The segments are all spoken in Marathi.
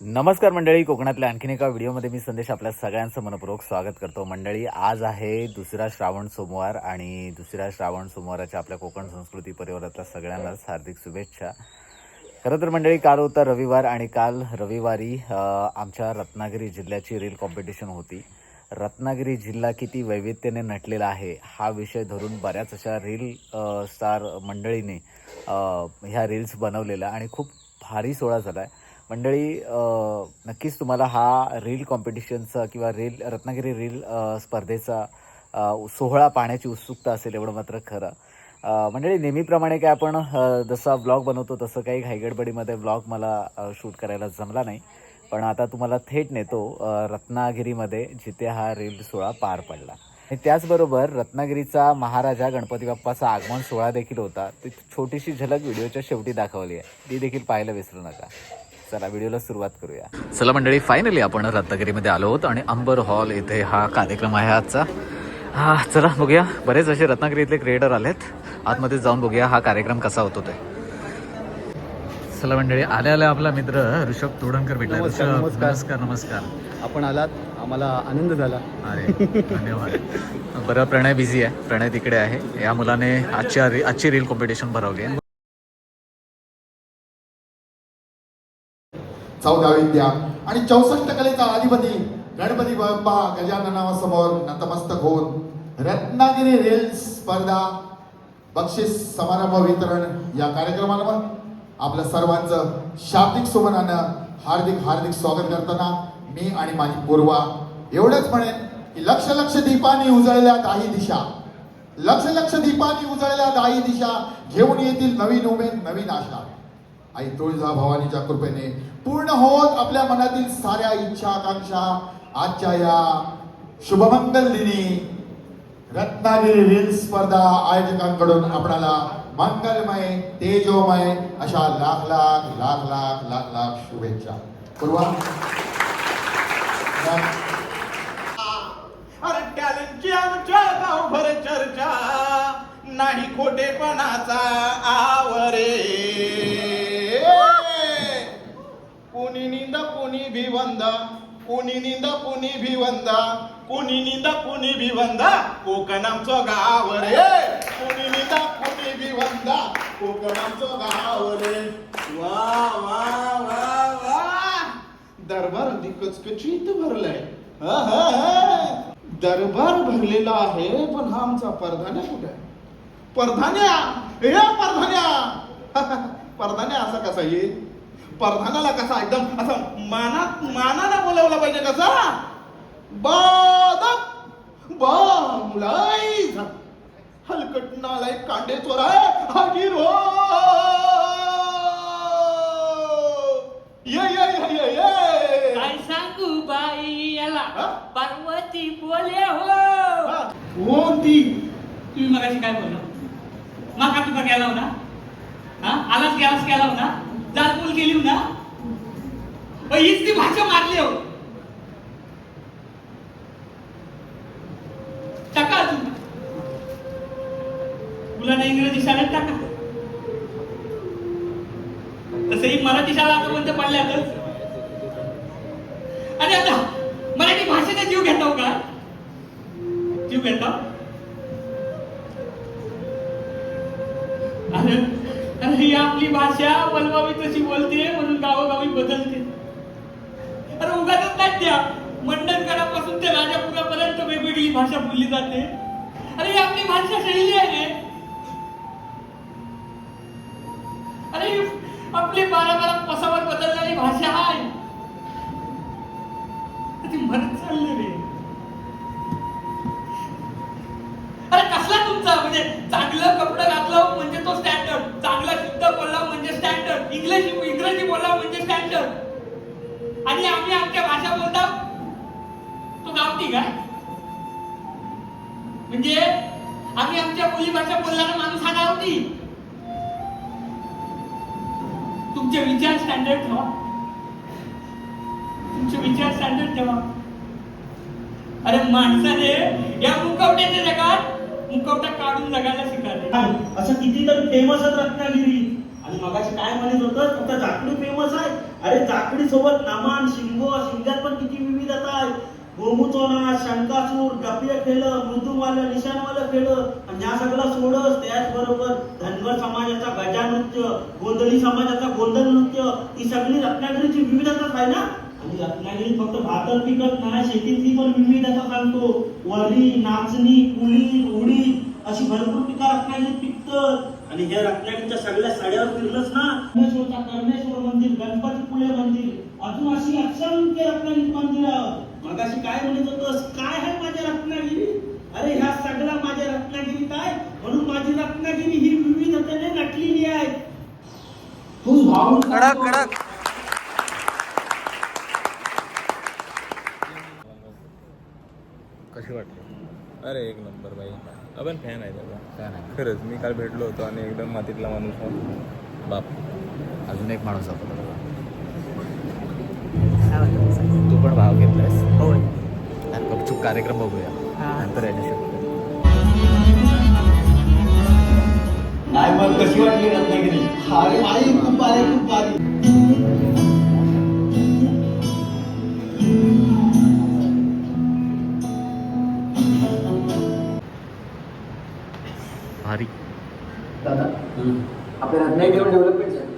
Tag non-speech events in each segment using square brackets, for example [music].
नमस्कार मंडळी कोकणातल्या आणखीन एका व्हिडिओमध्ये मी संदेश आपल्या सगळ्यांचं मनपूर्वक स्वागत करतो. मंडळी आज आहे दुसरा श्रावण सोमवार आणि दुसऱ्या श्रावण सोमवाराच्या आपल्या कोकण संस्कृती परिवारातल्या सगळ्यांनाच हार्दिक शुभेच्छा. खरं तर मंडळी काल होता रविवार आणि काल रविवारी आमच्या रत्नागिरी जिल्ह्याची रील कॉम्पिटिशन होती. रत्नागिरी जिल्हा किती वैविध्याने नटलेला आहे हा विषय धरून बऱ्याच अशा रील स्टार मंडळीने ह्या रील्स बनवलेल्या आणि खूप भारी सोहळा झाला आहे मंडळी नक्कीच तुम्हाला हा रील कॉम्पिटिशनचा किंवा रील रत्नागिरी रील स्पर्धेचा सोहळा पाहण्याची उत्सुकता असेल एवढं मात्र खरं. मंडळी नेहमीप्रमाणे काय आपण जसा व्लॉग बनवतो तसं काही घाईगडबडीमध्ये व्लॉग मला शूट करायला जमला नाही. पण आता तुम्हाला थेट नेतो रत्नागिरीमध्ये जिथे हा रील सोहळा पार पडला. आणि त्याचबरोबर रत्नागिरीचा महाराजा गणपती बाप्पाचा आगमन सोहळा देखील होता. ती छोटीशी झलक व्हिडिओच्या शेवटी दाखवली आहे. ती देखील पाहायला विसरू नका. चला व्हिडिओला सुरुवात करूया. चला मंडळी फायनली आपण रत्नागिरीमध्ये आलो आहोत आणि अंबर हॉल इथे हा कार्यक्रम आहे आजचा. हा चला बघूया. बरेच असे रत्नागिरीतले क्रिएटर आलेत. आतमध्ये जाऊन बघूया हा कार्यक्रम कसा होतो ते. चला मंडळी आल्या आल्या आपला मित्र ऋषभ तोडणकर भेटला. नमस्कार, ऋषभ नमस्कार. नमस्कार नमस्कार. आपण आलात आम्हाला आनंद झाला. अरे धन्यवाद. बरं प्रणय बिझी आहे. प्रणय तिकडे आहे. या मुलाने आजच्या री- आजची रील कॉम्पिटिशन भरवली आहे. चौदा विद्या आणि चौसष्ट कलेचा अधिपती गणपती बाप्पा गजाननासमोर नतमस्तक होऊन रत्नागिरी रेल स्पर्धा बक्षीस समारंभ वितरण या कार्यक्रमाला आपल्या सर्वांचं शाब्दिक सुमनानं हार्दिक हार्दिक स्वागत करताना मी आणि माझी पूर्वा एवढंच म्हणेन की लक्ष लक्ष दीपानी उजळल्या दाही दिशा. लक्ष लक्ष दीपानी उजळल्या दाही दिशा. घेऊन येतील नवीन उमेद नवीन आशा. आई तुळजा भवानीच्या कृपेने पूर्ण होत आपल्या मनातील साऱ्या इच्छा आकांक्षा. आजच्या या शुभमंगल दिनी रत्नागिरी रील स्पर्धा आयोजकांकडून आपणाला मंगलमय तेजोमय अशा लाख लाख लाख लाख लाख लाख शुभेच्छा. पूर्वा. अरे टॅलेंटची आमच्या गावभर चर्चा. नाही खोटेपणाचा आवरे. कुणी निंदा कुणी भिवंदा. कोणी निंदा कुणी भिवंदा. कोणी निंदा कुणी भिवंदा. कोकण आमचं गाव रे. कोणी निंदा कोणी भिवंदा. कोकण आमचं गाव रे. वा वा वा वा. दरबार कचकचित भरलाय. हा, दरबार भरलेला आहे पण हा आमचा परधान्या कुठे? आहे परधान्या. हे परधान्या. [laughs] परधान्या असा कसा येईल? परधानाला कसा एकदम असं मानात मानाला बोलावला पाहिजे कसा? बादक बांगलाय हलकट नालाय कांडे चोराय हाजीर हो ये ये ये ये ये. काय सांगू बाई याला? पार्वती बोले हो. हा, कोणती? तुम्ही मगाशी काय बोलला? माका तुका गेला हो ना हा? आलाच गेलास गेला हो ना दारपूल गेली ना हीच ती भाषा मारली हो. टाका अजून. मुलांना इंग्रजी शाळेत टाका. तसंही मराठी शाळा आतापर्यंत पडल्यातच. आणि आता मराठी भाषेचा जीव घेतो का? जीव घेतो ही आपली भाषा वलवावी तशी बोलते म्हणून गावोगावी बदलते. अरे उगाच नाही त्या. मंडणगडापासून ते राजापुरापर्यंत वेगवेगळी भाषा बोलली जाते. अरे ही आपली भाषा शैली आहे. रे अरे आपली बारा बारा पसावर बदलणारी भाषा आहे. ती म्हणत चालली रे. अरे कसला तुमचा म्हणजे चांगलं म्हणजे आम्ही आमच्या बोली भाषा बोलणारा माणूस हा गावठी तुमचे विचार स्टँडर्ड ठेवा. तुमचे विचार स्टँडर्ड ठेवा. अरे माणसाने या मुकवट्याच्या जगात मुकवटा काढून जगायला शिकायला असं कितीतरी फेमस रत्नागिरी. आणि मगाशी काय म्हणत होतं? फक्त झाकलू फेमस आहे. अरे जाकडी सोबत नामान शिंगो शिंगा पण किती विविधता आहे गोमुचोना शंकासूर डपे केलं मृदुमालं निशाणवालं केलं आणि ह्या सगळं सोडस त्याचबरोबर धनगर समाजाचा गजा नृत्य गोंधळी समाजाचा गोंधळ नृत्य ही सगळी रत्नागिरीची विविधताच आहे ना? आणि रत्नागिरी फक्त भाकर पिकत नाही शेतीतली पण विविधता सांगतो. वरी नाचणी कुळी उडी अशी भरपूर पिका रत्नागिरीत पिकतात. आणि या रत्नागिरीच्या सगळ्या साड्यावर फिरलंच ना? कर्णेश्वरचा कर्णेश्वर मंदिर गणपतीपुळे मंदिर अजून अशी असंख्य रत्नागिरी मंदिर मगाशी काय म्हणत होतस? काय आहे माझ्या रत्नागिरी? अरे ह्या सगळ्या माझ्या रत्नागिरीत आहे. म्हणून माझी रत्नागिरी ही विविधतेने नटलेली आहे. तू कडक कडक. कशी वाटली? अरे एक नंबर बाई. आपण फॅन आहे त्याचा. खरंच मी काल भेटलो होतो आणि एकदम मातीतला माणूस आहे. बाप. अजून एक माणूस आपण तू पण भाव घेतलायस. होय. आणि गपचूप कार्यक्रम बघूया. हा. नंतर मग कशी वाटली रत्नागिरी? खूप भारी खूप भारी. भारी. दादा आपल्या रत्नागिरी घेऊन डेव्हलपमेंट झाली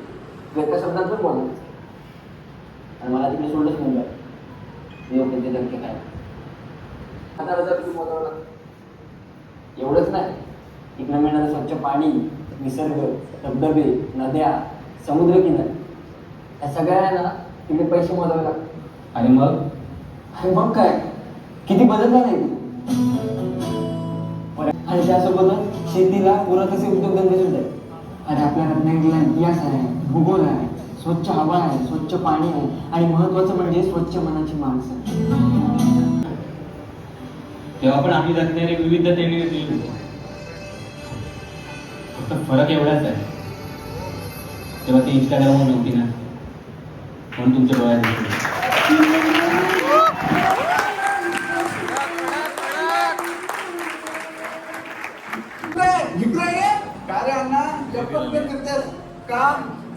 शब्दात पण बोलला. आणि मला तिकडे सोडलंच मुंबई योग्य ते धक्के काय हजार हजार रुपये मोजावं लागतं एवढंच नाही इकडे मिळणारं स्वच्छ पाणी निसर्ग धबधबे नद्या समुद्र किनारे या सगळ्यांना तिकडे पैसे मोजावे लागतात. आणि मग? आणि मग काय? किती बदलला नाही आणि त्यासोबतच शेतीला पुरातसे उद्योगधंदे सुद्धा आणि आपल्या रत्नागिरीला इतिहास आहे भूगोल आहे स्वच्छ हवा आहे स्वच्छ पाणी आहे आणि महत्वाचं म्हणजे स्वच्छ मनाची माणसं. तेव्हा पण आम्ही रत्नागिरी विविधतेने फक्त फरक एवढाच आहे. तेव्हा ती इंस्टाग्रामवर नव्हती ना. म्हणून तुमच्या डोळ्यात.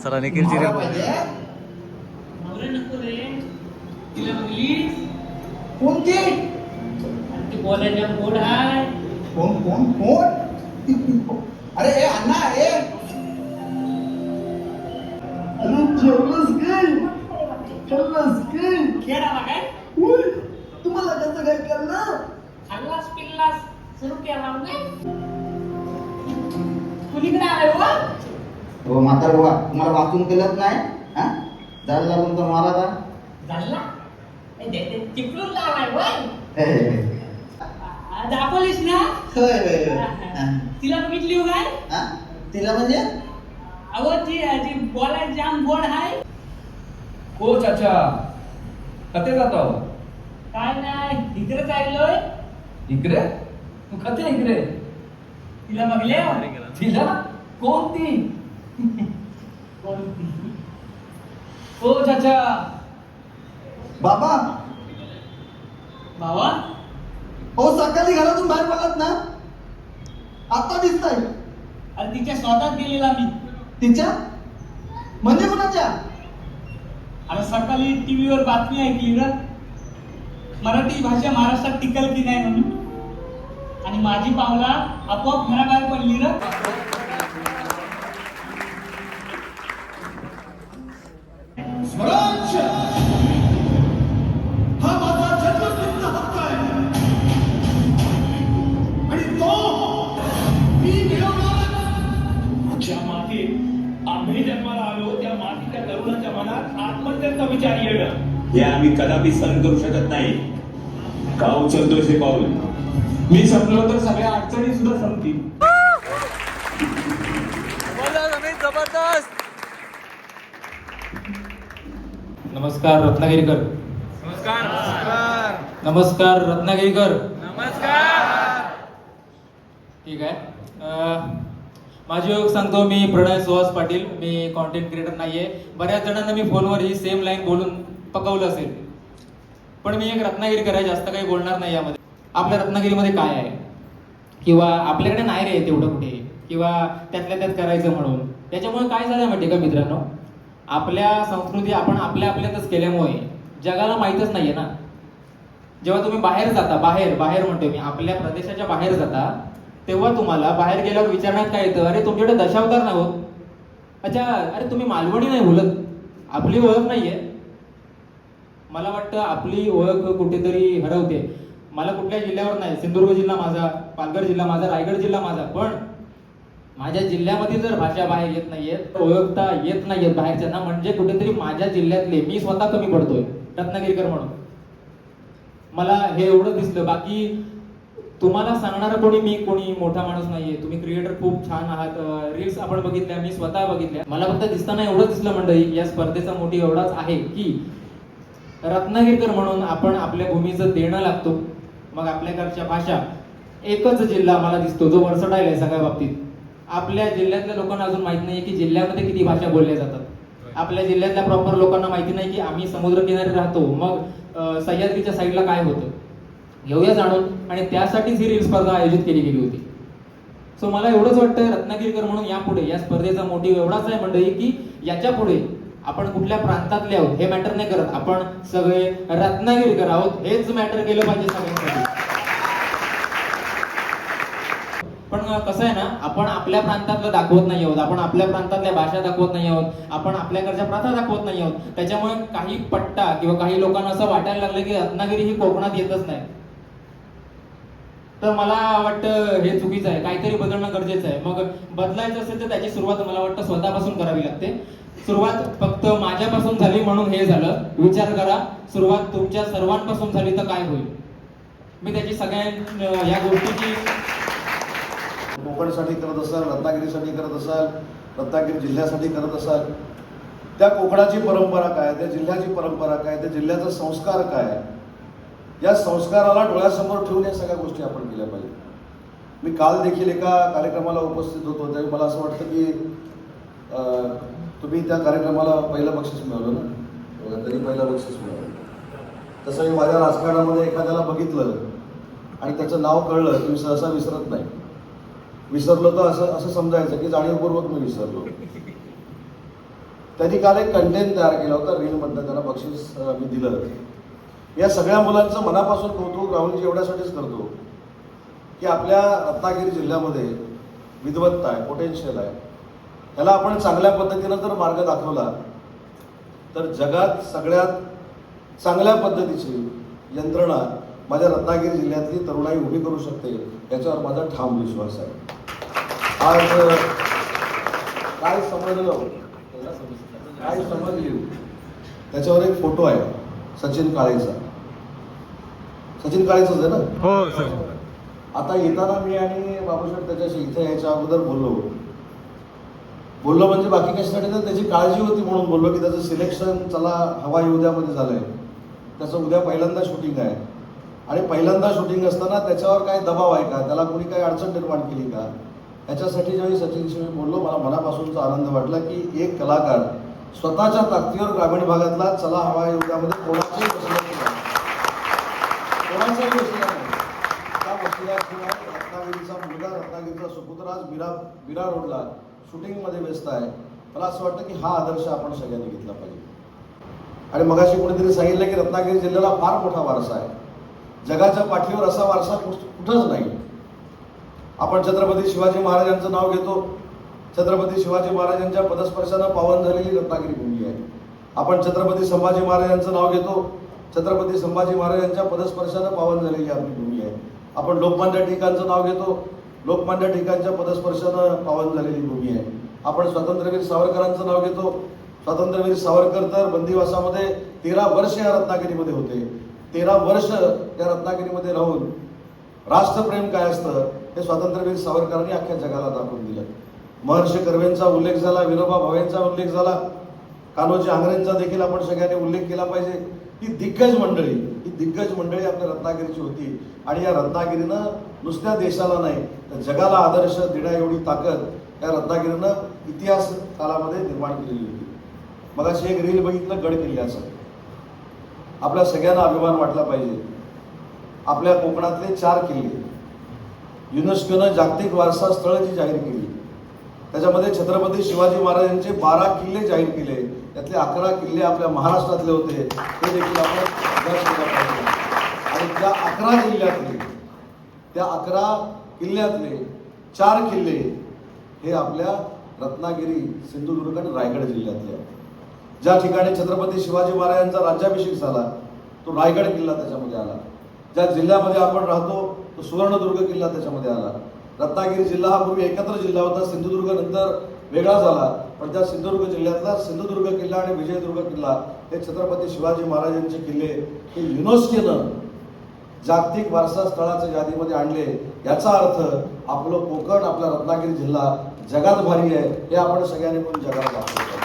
चला बघलीस? कोणती? बोलायच्या गोड हाय. कोण कोण कोण? अरे ए अण्णा ए. अरे जेवलंस काय खाल्लंस काय खेळ आला काय? उय, तुम्हाला कसं काय करणं खाल्लास पिल्लास. सुरू केला नाही कुणीकडे आलाय हो हो म्हातार बुवा तुम्हाला वाचून केलंच नाही? हा? झाला तुमचा महाराजा झाला ए, दे- दे, चिपळूण लावाय होय हे, हे, हे. दाखवलीस ना? होय, होय, होय. हा. तिला बघितली हो काय? हा? तिला म्हणजे? अहो ती ती बोलाय जाम गोड हाय. हो चाचा. कथे जातो काय नाही इकडे चाललोय. इकडे? तू कथे इकडे? तिला बघले? तिला? कोणती? कोणती? हो चाचा. बाबा. भावा हो सकाळी घरातून बाहेर पडलात ना? आता दिसताय. आणि तिच्या स्वतःच गेलेला मी. तिच्या? म्हणजे कुणाच्या? आणि सकाळी टीव्हीवर बातमी ऐकली ना मराठी भाषा महाराष्ट्रात टिकल की नाही म्हणून. आणि माझी पावला आपोआप घराबाहेर पडली ना स्वराज्य! आत्महत्याचा विचार येणं हे आम्ही कदापि सहन करू शकत नाही. का उचलतो हे पाऊल? मी संपलो तर सगळ्या अडचणी सुद्धा संपतील. नमस्कार रत्नागिरीकर. नमस्कार. नमस्कार रत्नागिरीकर. नमस्कार. ठीक आहे. अं, माझी ओळख सांगतो मी प्रणय सुहास पाटील मी कॉन्टेंट क्रिएटर नाहीये. बऱ्याच जणांना मी फोनवर ही सेम लाईन बोलून पकवलं असेल. पण मी एक रत्नागिरीकर आहे जास्त काही बोलणार नाही यामध्ये. आपल्या रत्नागिरीमध्ये काय आहे? किंवा आपल्याकडे नाही रे तेवढं कुठे? किंवा त्यातल्या त्यात करायचं म्हणून. त्याच्यामुळे काय झालं माहिती का मित्रांनो? आपल्या संस्कृती आपण आपल्या आपल्यातच केल्यामुळे जगाला माहीतच नाहीये ना. जेव्हा तुम्ही बाहेर जाता बाहेर बाहेर म्हणतोय मी आपल्या प्रदेशाच्या बाहेर जाता तेव्हा तुम्हाला बाहेर गेल्यावर विचारण्यात काय येतं? अरे तुमच्याकडे दशावतार नाही होत अच्छा अरे तुम्ही मालवणी नाही बोलत. आपली ओळख नाहीये. मला वाटतं आपली ओळख कुठेतरी हरवते. मला कुठल्या जिल्ह्यावर नाही सिंधुदुर्ग जिल्हा माझा पालघर जिल्हा माझा रायगड जिल्हा माझा. पण माझ्या जिल्ह्यामध्ये जर भाषा बाहेर येत नाहीयेत ओळखता येत नाहीयेत बाहेरच्यांना. म्हणजे कुठेतरी माझ्या जिल्ह्यातले मी स्वतः कमी पडतोय. रत्नागिरीकर म्हणून. मला हे एवढं दिसलं. बाकी तुम्हाला सांगणारा कोणी मी कोणी मोठा माणूस नाहीये. तुम्ही क्रिएटर खूप छान आहात. रील्स आपण बघितल्या मी स्वतः बघितल्या. मला फक्त दिसताना एवढं दिसलं मंडळी या स्पर्धेचा मोठी एवढाच आहे की रत्नागिरीकर म्हणून आपण आपल्या भूमीचं देणं लागतो. मग आपल्याकडच्या भाषा एकच जिल्हा मला दिसतो जो वर्सटाईल आहे सगळ्या बाबतीत. आपल्या जिल्ह्यातल्या लोकांना अजून माहीत नाही की जिल्ह्यामध्ये किती भाषा बोलल्या जातात. आपल्या जिल्ह्यातल्या प्रॉपर लोकांना माहिती नाही की आम्ही समुद्रकिनारी राहतो. मग सह्याद्रीच्या साईडला काय होतं? घेऊया जाणून. आणि त्यासाठीच ही रील स्पर्धा आयोजित केली गेली होती. सो मला एवढंच वाटतं रत्नागिरीकर म्हणून यापुढे या स्पर्धेचा मोठी एवढाच आहे मंडळी की याच्यापुढे आपण कुठल्या प्रांतातले आहोत हे मॅटर नाही करत. आपण सगळे रत्नागिरीकर आहोत. हेच मॅटर केलं पाहिजे सगळ्यांसाठी. पण कसं आहे ना आपण आपल्या प्रांतातलं दाखवत नाही आहोत. आपण आपल्या प्रांतातल्या भाषा दाखवत नाही आहोत. आपण आपल्याकडच्या प्रथा दाखवत नाही आहोत. त्याच्यामुळे काही पट्टा किंवा काही लोकांना असं वाटायला लागलं की रत्नागिरी ही कोकणात येतच नाही. तर मला वाटतं हे चुकीचं आहे. काहीतरी बदलणं गरजेचं आहे. मग बदलायचं असेल तर त्याची सुरुवात मला वाटतं स्वतःपासून करावी लागते. सुरुवात फक्त माझ्यापासून झाली म्हणून हे झालं. विचार करा सुरुवात तुमच्या सर्वांपासून झाली तर काय होईल? मी त्याची सगळ्या या गोष्टीची कोकणसाठी करत असाल रत्नागिरीसाठी करत असाल रत्नागिरी जिल्ह्यासाठी करत असाल त्या कोकणाची परंपरा काय? त्या जिल्ह्याची परंपरा काय? त्या जिल्ह्याचा संस्कार काय? या संस्काराला डोळ्यासमोर ठेवून या सगळ्या गोष्टी आपण केल्या पाहिजे. मी काल देखील एका कार्यक्रमाला उपस्थित होतो त्यावेळी मला असं वाटतं की तुम्ही त्या कार्यक्रमाला पहिलं बक्षीस मिळवलं ना? तरी पहिलं बक्षीस मिळवलं. तसं मी माझ्या राजकारणामध्ये एखाद्याला बघितलं आणि त्याचं नाव कळलं की मी सहसा विसरत नाही. विसरलो तर असं असं समजायचं की जाणीवपूर्वक मी विसरलो. त्यांनी काल एक कंटेंट तयार केला होता रीलमधनं त्यांना बक्षीस मी दिलं. या सगळ्या मुलांचं मनापासून कौतुक राहुलजी एवढ्यासाठीच करतो की आपल्या रत्नागिरी जिल्ह्यामध्ये विद्वत्ता आहे पोटेन्शियल आहे. त्याला आपण चांगल्या पद्धतीनं जर मार्ग दाखवला तर जगात सगळ्यात चांगल्या पद्धतीची यंत्रणा माझ्या रत्नागिरी जिल्ह्यातली तरुणाई उभी करू शकते याच्यावर माझा ठाम विश्वास आहे. आज काय समजलं? काय समजली? त्याच्यावर एक फोटो आहे सचिन काळेचा. सचिन काळेचाच आहे ना? हो आता येताना मी आणि बाबूशेठ त्याच्याशी इथे यायच्या अगोदर बोललो. बोललो म्हणजे बाकी कशासाठी तर त्याची काळजी होती म्हणून बोललो की त्याचं सिलेक्शन चला हवा उद्यामध्ये झालंय. त्याचं उद्या पहिल्यांदा शूटिंग आहे. आणि पहिल्यांदा शूटिंग असताना त्याच्यावर काय दबाव आहे का? त्याला कोणी काही अडचण निर्माण केली का? याच्यासाठी ज्यावेळी सचिनशी मी बोललो मला मनापासूनचा आनंद वाटला की एक कलाकार स्वतःच्या ताकदीवर ग्रामीण भागातला चला हवा युद्धामध्ये कोणाच्याही वशिला केला त्या वशिला किंवा रत्नागिरीचा मुलगा रत्नागिरीचा सुपुत्र आज बिरा बिरा रोडला शूटिंगमध्ये व्यस्त आहे. मला असं वाटतं की हा आदर्श आपण सगळ्यांनी घेतला पाहिजे. आणि मगाशी कोणीतरी सांगितलं की रत्नागिरी जिल्ह्याला फार मोठा वारसा आहे. जगाच्या पाठीवर असा वारसा कुठ- कुठंच नाही. आपण छत्रपती शिवाजी महाराजांचं नाव घेतो. छत्रपती शिवाजी महाराजांच्या पदस्पर्शानं पावन झालेली रत्नागिरी भूमी आहे. आपण छत्रपती संभाजी महाराजांचं नाव घेतो. छत्रपती संभाजी महाराजांच्या पदस्पर्शानं पावन झालेली आपली भूमी आहे. आपण लोकमान्य टिकांचं नाव घेतो. लोकमान्य टिकांच्या पदस्पर्शानं पावन झालेली भूमी आहे. आपण स्वातंत्र्यवीर सावरकरांचं नाव घेतो. स्वातंत्र्यवीर सावरकर तर बंदिवासामध्ये तेरा वर्ष या रत्नागिरीमध्ये होते. तेरा वर्ष या रत्नागिरीमध्ये राहून राष्ट्रप्रेम काय असतं हे स्वातंत्र्यवीर सावरकरांनी अख्ख्या जगाला दाखवून दिलं. महर्षी कर्वेंचा उल्लेख झाला विनोबा भावेंचा उल्लेख झाला. कान्होजी आंग्रेंचा देखील आपण सगळ्यांनी उल्लेख केला पाहिजे. ही दिग्गज मंडळी ही दिग्गज मंडळी आपल्या रत्नागिरीची होती. आणि या रत्नागिरीनं नुसत्या देशाला नाही तर जगाला आदर्श देण्या एवढी ताकद या रत्नागिरीनं इतिहास काळामध्ये निर्माण केलेली होती. मग अशी एक रील बघितलं गड किल्ल्याचं. आपल्या सगळ्यांना अभिमान वाटला पाहिजे. आपल्या कोकणातले चार किल्ले. युनेस्कोनं जागतिक वारसा स्थळ जी जाहीर केली. त्याच्यामध्ये छत्रपती शिवाजी महाराजांचे बारा किल्ले जाहीर केले. त्यातले अकरा किल्ले आपल्या महाराष्ट्रातले होते ते देखील आपण अभ्यास केला पाहिजे. आणि त्या अकरा जिल्ह्यातले त्या अकरा किल्ल्यातले चार किल्ले हे आपल्या रत्नागिरी सिंधुदुर्ग आणि रायगड जिल्ह्यातले आहेत. ज्या ठिकाणी छत्रपती शिवाजी महाराजांचा राज्याभिषेक झाला तो रायगड किल्ला त्याच्यामध्ये आला. ज्या जिल्ह्यामध्ये आपण राहतो तो सुवर्णदुर्ग किल्ला त्याच्यामध्ये आला. रत्नागिरी जिल्हा हा पूर्वी एकत्र जिल्हा होता सिंधुदुर्ग नंतर वेगळा झाला. पण त्या सिंधुदुर्ग जिल्ह्यातला सिंधुदुर्ग किल्ला आणि विजयदुर्ग किल्ला हे छत्रपती शिवाजी महाराजांचे किल्ले हे युनेस्कोनं जागतिक वारसा स्थळाच्या यादीमध्ये आणले. याचा अर्थ आपलं कोकण आपला रत्नागिरी जिल्हा जगात भारी आहे हे आपण सगळ्यांनी म्हणून जगात दाखवतो.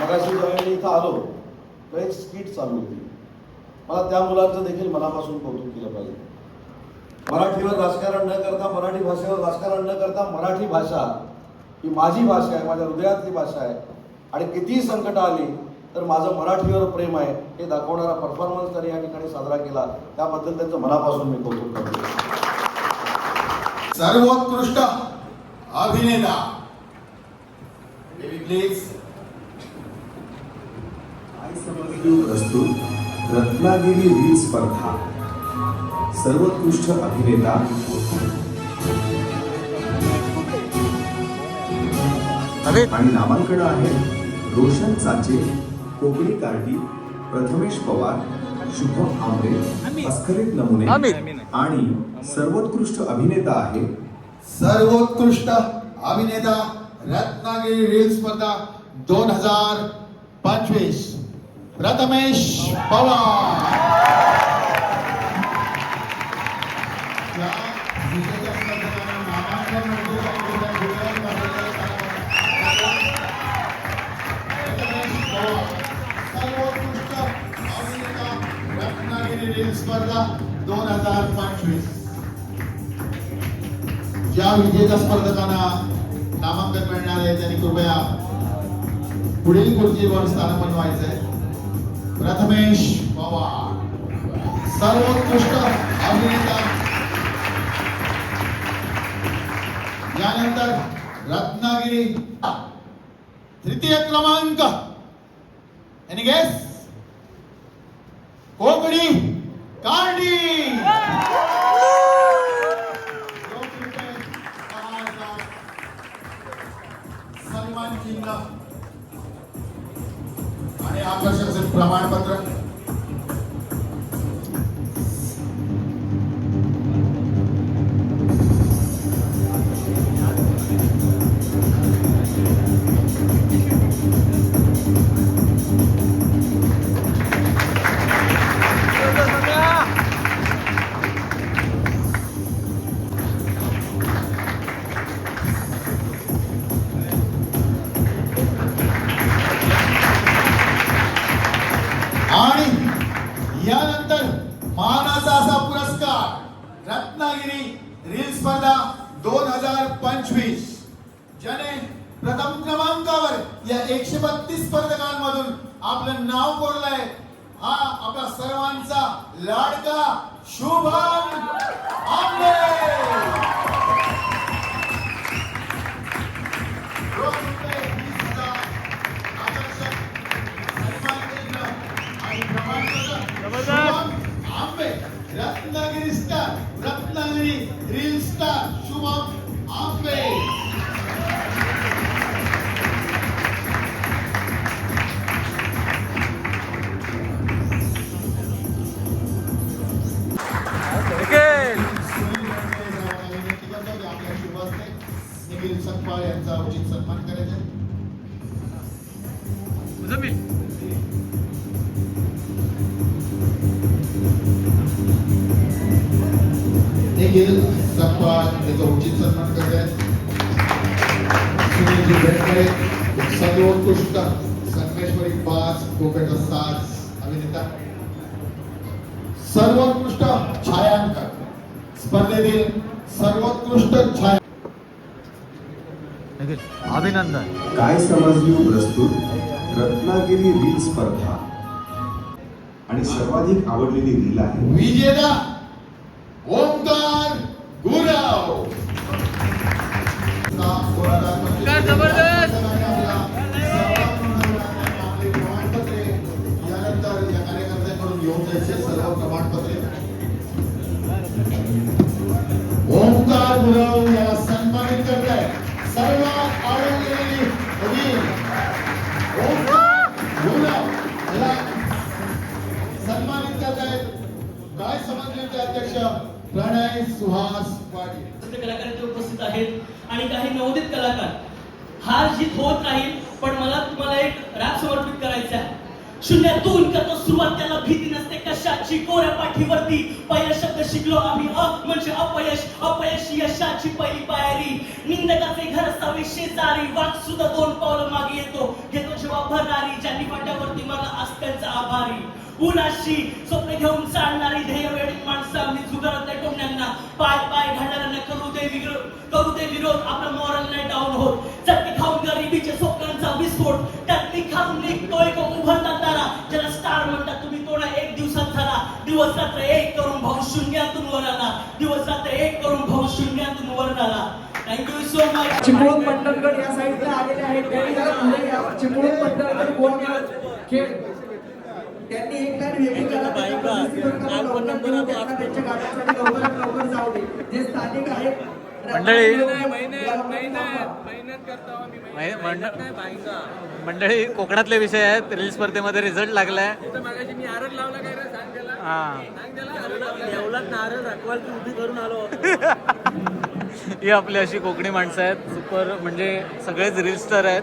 मगाशी ज्यावेळी मी इथं आलो तर एक स्किट चालू होती. मला त्या मुलांचं देखील मनापासून कौतुक केलं पाहिजे. मराठीवर राजकारण न करता मराठी भाषेवर राजकारण न करता मराठी भाषा ही माझी भाषा आहे माझ्या हृदयातली भाषा आहे. आणि कितीही संकट आली तर माझं मराठीवर प्रेम आहे हे दाखवणारा परफॉर्मन्स त्यांनी या ठिकाणी साजरा केला. त्याबद्दल त्यांचं मनापासून मी कौतुक करतो. सर्वोत्कृष्ट अभिनेता. प्लीज प्रस्तुत रत्नागिरी रील स्पर्धा. सर्वोत्कृष्ट अभिनेता. आणि नामांकन आहे रोशन चाचे कोकणी कार्टी प्रथमेश पवार शुभम आंबे अस्खलित नमुने आणि सर्वोत्कृष्ट अभिनेता आहे सर्वोत्कृष्ट अभिनेता रत्नागिरी रील स्पर्धा दोन हजार पंचवीस. प्रथमेश पवार. पुढील स्पर्धा दोन हजार पंचवीस. ज्या विजेत्या स्पर्धकांना नामांकन मिळणार आहे त्यांनी कृपया पुढील खुर्चीवर स्थान बनवायचंय. प्रथमेश पवार सर्वोत्कृष्ट अभिनेता. यानंतर रत्नागिरी तृतीय क्रमांक. Any guess Konkani. प्रमाणपत्र रत्नागिरी सर्वोत्कृष्ट छाया काय समजली प्रस्तुत रत्नागिरी रील स्पर्धा. आणि सर्वाधिक आवडलेली रील आहे विजेता आहेत आणि काही नवोदित कलाकार. हार जीत होत नाही पण मला तुम्हाला एक राग समर्पित करायचा आहे. शून्यातून करतो सुरुवात त्याला भीती नसते कशाची कोऱ्या पाठीवरती पहिला शब्द शिकलो आम्ही. अ म्हणजे अपयश अपयश यशाची पहिली पायरी. निंदकाचे घर असावे शेजारी. वाघ सुद्धा दोन पावलं मागे येतो. घेतो जेव्हा भरणारी. ज्यांनी पाट्यावरती मला असत्यांचा आभारी. उन्हाशी स्वप्न घेऊन चालणारी ध्येय वेळी माणसं आम्ही झुगारत नाही टोमण्यांना. पाय पाय घालणाऱ्यांना करू दे विरोध करू दे विरोध. आपला मॉरल नाही डाऊन होत. चटणी खाऊन गरिबीचे स्वप्नांचा विस्फोट. चटणी खाऊन निघतोय एक उभरता तारा. ज्याला स्टार म्हणतात तुम्ही तोडा एक दिवसात झाला. दिवस रात्र एक करून भाऊ शून्यातून वर आला. दिवस रात्र एक करून भाऊ शून्यातून वर आला. Thank you so much Chiplun Mandangad या साईडला आलेले आहेत त्यांनी जरा पुढे या चिपळूण मंडणगड कोण खेळ त्यांनी एक लाईन वेगळी करा त्यांच्या गाड्यांसाठी लवकरात लवकर जाऊ दे जे स्थानिक आहेत मंडळी. मेहनत मंड- मंडळी कोकणातले विषय आहेत. रील स्पर्धेमध्ये रिझल्ट लागलाय. हा. [laughs] ही आपली अशी कोकणी माणसं आहेत. सुपर म्हणजे सगळेच रील स्टार आहेत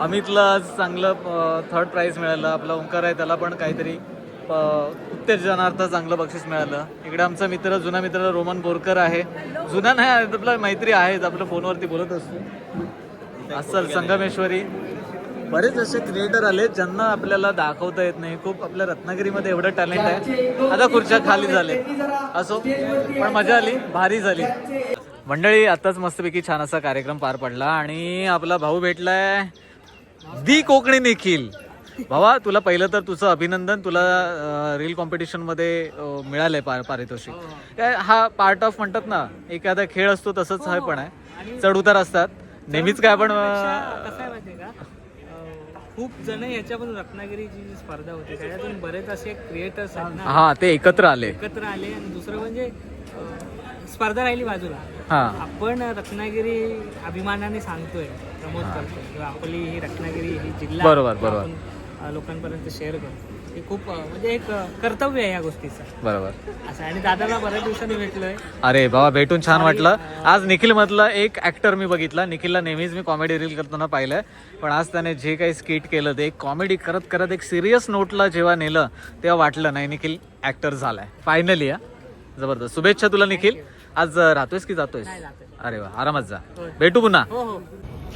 अमितला आज चांगलं थर्ड प्राईज मिळालं. आपला ओंकार आहे त्याला पण काहीतरी. उत्तेजनार्थ चांगलं बक्षीस मिळालं. इकडे आमचा मित्र जुना मित्र रोमन बोरकर आहे. जुना नाही आपला मैत्री आहेच. आपल्या फोनवरती बोलत असतो. असल संगमेश्वरी. बरेच असे क्रिएटर आले ज्यांना आपल्याला दाखवता येत नाही. खूप आपल्या रत्नागिरीमध्ये एवढं टॅलेंट आहे. आता खुर्च्या खाली झाले. असो. पण मजा आली. भारी झाली. मंडळी आताच मस्तपैकी छान असा कार्यक्रम पार पडला आणि आपला भाऊ भेटलाय. दी कोकणी निखिल. भावा तुला पहिलं तर तुझं अभिनंदन तुला रील कॉम्पिटिशनमध्ये मिळालंय पार पारितोषिक. काय हा पार्ट ऑफ म्हणतात ना एखादा खेळ असतो तसंच हा पण आहे. चढ उतार असतात. नेहमीच काय आपण खूप जण याच्यापासून रत्नागिरीची जी स्पर्धा होती त्याच्यातून बरेच असे क्रिएटर्स हा ते एकत्र आले. एकत्र आले आणि दुसरं म्हणजे स्पर्धा राहिली बाजूला. हा. आपण रत्नागिरी अभिमानाने सांगतोय प्रमोद करतो किंवा आपली ही रत्नागिरी ही जिल्हा बरोबर, बरोबर. लोकांपर्यंत शेअर करतो हे खूप म्हणजे एक कर्तव्य आहे या गोष्टीचं. बरोबर. असं आणि दादाला बऱ्याच दिवसांनी भेटलोय. अरे बाबा भेटून छान वाटलं. आज निखिल मधला एक ऍक्टर मी बघितला. निखिलला नेहमीच मी कॉमेडी रील करताना पाहिलंय पण आज त्याने जे काही स्किट केलं ते कॉमेडी करत करत एक सिरियस नोटला जेव्हा नेलं तेव्हा वाटलं नाही निखिल ऍक्टर झालाय. फायनली हा. जबरदस्त. शुभेच्छा तुला निखिल. आज राहतोयस की जातोयस? अरे वा आरामात जा. भेटू पुन्हा. हो हो.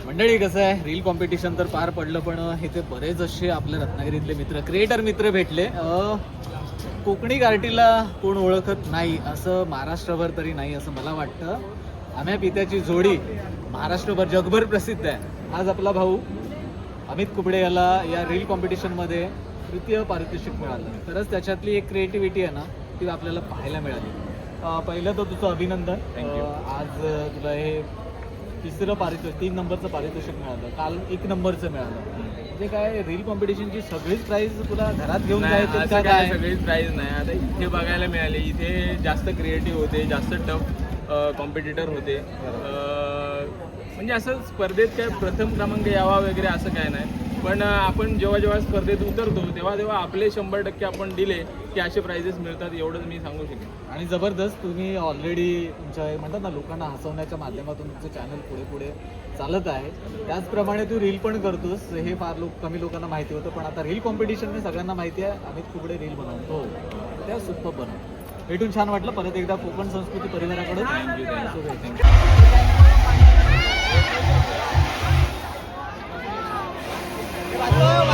मंडळी कसं आहे? रील कॉम्पिटिशन तर पार पडलं पण इथे बरेच असे आपल्या रत्नागिरीतले मित्र क्रिएटर मित्र भेटले. कोकणी गार्टीला कोण ओळखत नाही असं महाराष्ट्रभर तरी नाही असं मला वाटतं. आम्या पित्याची जोडी महाराष्ट्रभर जगभर प्रसिद्ध आहे. आज आपला भाऊ अमित कुबडे याला या रील कॉम्पिटिशनमध्ये तृतीय पारितोषिक मिळालं. खरंच त्याच्यातली एक क्रिएटिव्हिटी आहे ना ती आपल्याला पाहायला मिळाली. पहिलं तर तुझं अभिनंदन. आज तुला हे तिसरं पारितोषिक तीन नंबरचं पारितोषिक मिळालं. काल एक नंबरचं मिळालं. म्हणजे काय रील कॉम्पिटिशनची सगळीच प्राइस तुला घरात घेऊन जायचं का काय? सगळीच प्राईज नाही. आता इथे बघायला मिळाले. इथे जास्त क्रिएटिव्ह होते जास्त टफ कॉम्पिटिटर होते. अं, म्हणजे असं स्पर्धेत काय प्रथम क्रमांक यावा वगैरे असं काय नाही. पण आपण जेव्हा जेव्हा स्पर्धेत उतरतो तेव्हा तेव्हा आपले शंभर टक्के आपण दिले की असे प्राइजेस मिळतात एवढंच मी सांगू शकेन. आणि जबरदस्त तुम्ही ऑलरेडी तुमच्या म्हणतात ना लोकांना हसवण्याच्या माध्यमातून तुमचं चॅनल पुढे पुढे चालत आहे. त्याचप्रमाणे तू रील पण करतोस हे फार लोक कमी लोकांना माहिती होतं पण आता रील कॉम्पिटिशन सगळ्यांना माहिती आहे अमित कुबडे रील बनवतो. त्या सुपर बनव. भेटून छान वाटलं. परत एकदा कोकण संस्कृती परिवाराकडे थँक्यू Pato!